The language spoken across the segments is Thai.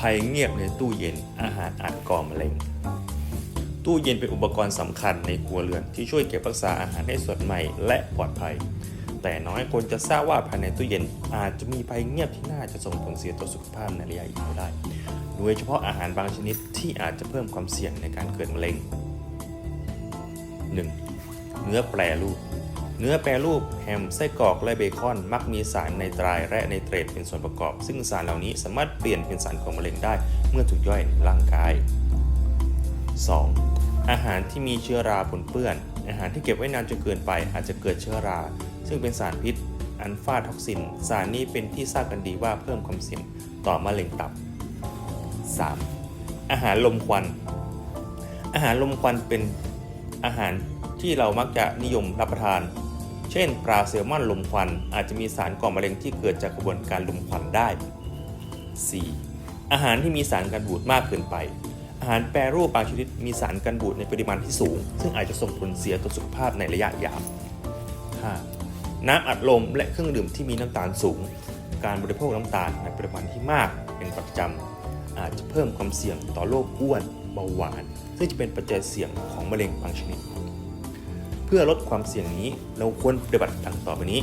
ภัยเงียบในตู้เย็นอาหารอาจก่อมะเร็ง ตู้เย็นเป็นอุปกรณ์สำคัญในครัวเรือนที่ช่วยเก็บรักษาอาหารให้สดใหม่และปลอดภัย แต่น้อยคนจะทราบว่าภายในตู้เย็นอาจจะมีภัยเงียบที่น่าจะส่งผลเสียต่อสุขภาพในระยะยาวได้ โดยเฉพาะอาหารบางชนิดที่อาจจะเพิ่มความเสี่ยงในการเกิดมะเร็ง 1. เนื้อแปรรูป เนื้อแปรรูปแฮมไส้กรอกและเบคอน มักมีสารไนตรและไนเตรตเป็นส่วนประกอบ ซึ่งสารเหล่านี้สามารถเปลี่ยนเป็นสารก่อมะเร็งได้เมื่อถูกย่อยในร่างกาย 2. อาหารที่มีเชื้อราปนเปื้อน อาหารที่เก็บไว้นานจนเกินไปอาจจะเกิดเชื้อรา ซึ่งเป็นสารพิษ อัลฟาท็อกซิน สารนี้เป็นที่ทราบกันดีว่าเพิ่มความเสี่ยงต่อมะเร็งตับ 3. อาหารลมควัน อาหารลมควันเป็นอาหารที่เรามักจะนิยมรับประทาน เช่น ปลาแซลมอนลมควันอาจจะมีสารก่อมะเร็งที่เกิดจากกระบวนการลมควันได้ 4. อาหารที่มีสารกันบูดมากเกินไป อาหารแปรรูปบางชนิดมีสารกันบูดในปริมาณที่สูง ซึ่งอาจจะส่งผลเสียต่อสุขภาพในระยะยาว 5. น้ำอัดลมและเครื่องดื่มที่มีน้ำตาลสูง การบริโภคน้ำตาลในปริมาณที่มากเป็นประจำอาจจะเพิ่มความเสี่ยงต่อโรคอ้วนเบาหวาน ซึ่งจะเป็นปัจจัยเสี่ยงของมะเร็งบางชนิด เพื่อลดความเสี่ยงนี้เราควรปฏิบัติดังต่อไปนี้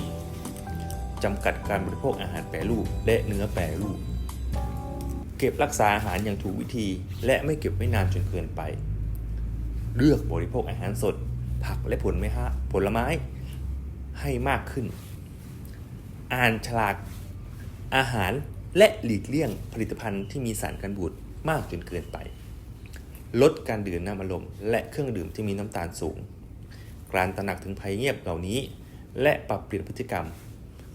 จำกัดการบริโภคอาหารแปรรูปและเนื้อแปรรูป เก็บรักษาอาหารอย่างถูกวิธี และไม่เก็บไว้นานจนเกินไป เลือกบริโภคอาหารสด ผักและผลไม้ฮะผลไม้ ให้มากขึ้น อ่านฉลากอาหารและหลีกเลี่ยงผลิตภัณฑ์ที่มีสารกันบูดมากจนเกินไป ลดการดื่มน้ำอัดลมและเครื่องดื่มที่มีน้ำตาลสูง การตระหนักถึงภัยเงียบเหล่านี้ และปรับเปลี่ยนพฤติกรรม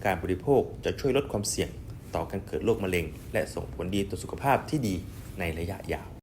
การบริโภคจะช่วยลดความเสี่ยงต่อการเกิดโรคมะเร็ง และส่งผลดีต่อสุขภาพที่ดีในระยะยาว